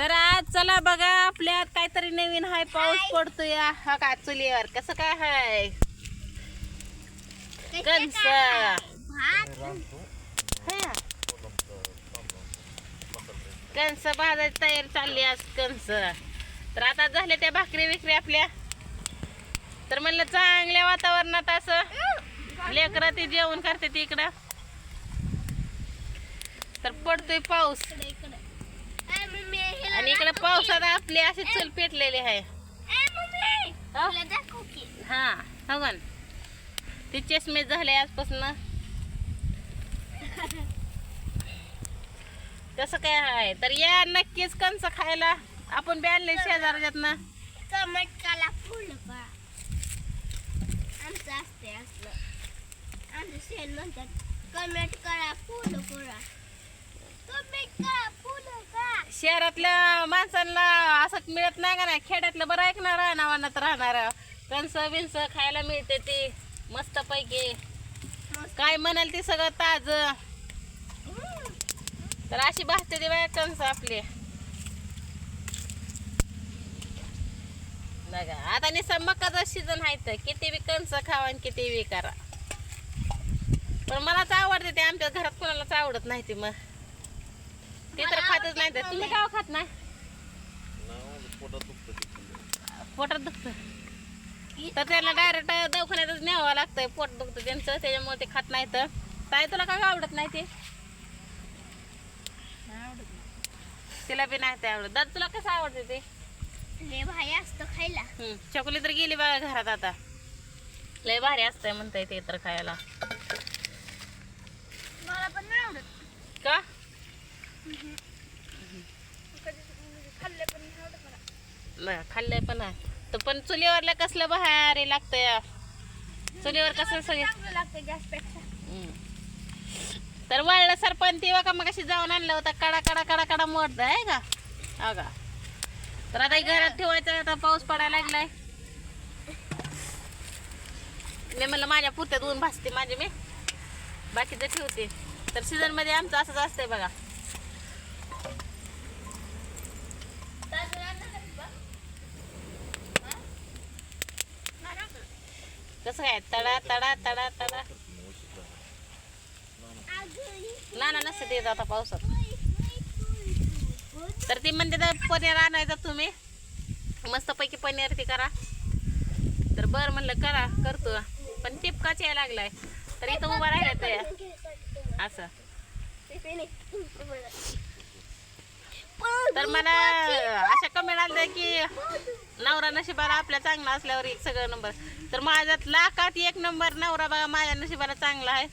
तर आज चला बघा आपल्यात काहीतरी नवीन हाय पाऊस पडतोय. हा का चुलीवर? कसं काय हाय? कंस हा. कंस भाजायची तयारी चालली आज कंस तर आता झाले त्या भाकरी विक्री आपल्या. तर म्हणलं चांगल्या वातावरणात असं. लेकरं ते जेवण करते ते इकडं तर पडतोय पाऊस. पावसात आपले असे चल पेटलेले आहे. हा? हो ते चष्मे झाले आजपासून. कसं काय आहे? तर या नक्कीच कंस खायला. आपण बी आणले शेजारच्यात ना चमटकाला फुल का आमचं असते असलं. आमचं शेण म्हणतात कमेंट करा फुल का शहरातल्या माणसांना असं मिळत नाही का नाही? खेड्यातलं बरं ऐकणार नावानात राहणार कणस बिंस खायला मिळते ती मस्त पैकी. काय म्हणाल ती सगळं ताज? तर अशी भासते ती बाया कणस आपली. बघा आता निसा मकाचा सीझन आहे तर किती बी कणस खावा आणि किती बी करा. पण मलाच आवडते ते आमच्या घरात कोणालाच आवडत नाही ती मग. ते तर खातच नाही तर तुम्ही गाव खात नाही? पोटात दुखत. तर त्याला डायरेक्ट दवाखान्यातच न्यावं लागतंय. पोट दुखतं त्यांचं त्याच्यामुळे ते खात नाही तर ताई तुला काय आवडत नाही ते? तिला बी नाही ते आवडत. दादा तुला कसं आवडते ते? लय भारी असतं खायला. चकोली तर गेली बघा घरात आता. लय भारी असतंय म्हणताय ते तर खायला मला पण नाही आवडत का खाल्ले पण नाही आवडत नाही खाल्लंय पण तर पण चुलीवरला कसलं भारी लागतंय चुलीवर कसं सगळे लागतं गॅसपेक्षा. तर वळलं सरपंच तेव्हा का मग अशी जाऊन आणलं होतं? कडा कडा कडा कडा मोडत आहे का? हा का? तर आता हे घरात ठेवायचं आता पाऊस पडायला लागलाय. मी म्हणलं माझ्या पुरत्यात ऊन भासते माझे मी. बाकीचं ठेवते. तर सीझनमध्ये आमचं असंच असतंय बघा. कसं काय? तडा तडा तडा तडा. ना नसते ते आता पावसात. तर ती म्हणते तर पनीर आणायचं तुम्ही. मस्तपैकी पनीर ते करा. तर बरं म्हणलं करा करतो. पण टिपकाच यायला लागलाय. तर इथं उभा राहिला ते. असं. तर मला अशा कमेंट आल्या की नवरा नशिबाला आपल्या चांगला असल्यावर एक सगळं नंबर तर माझ्यात लाखात एक नंबर नवरा बघा माझ्या नशिबाला चांगला आहे.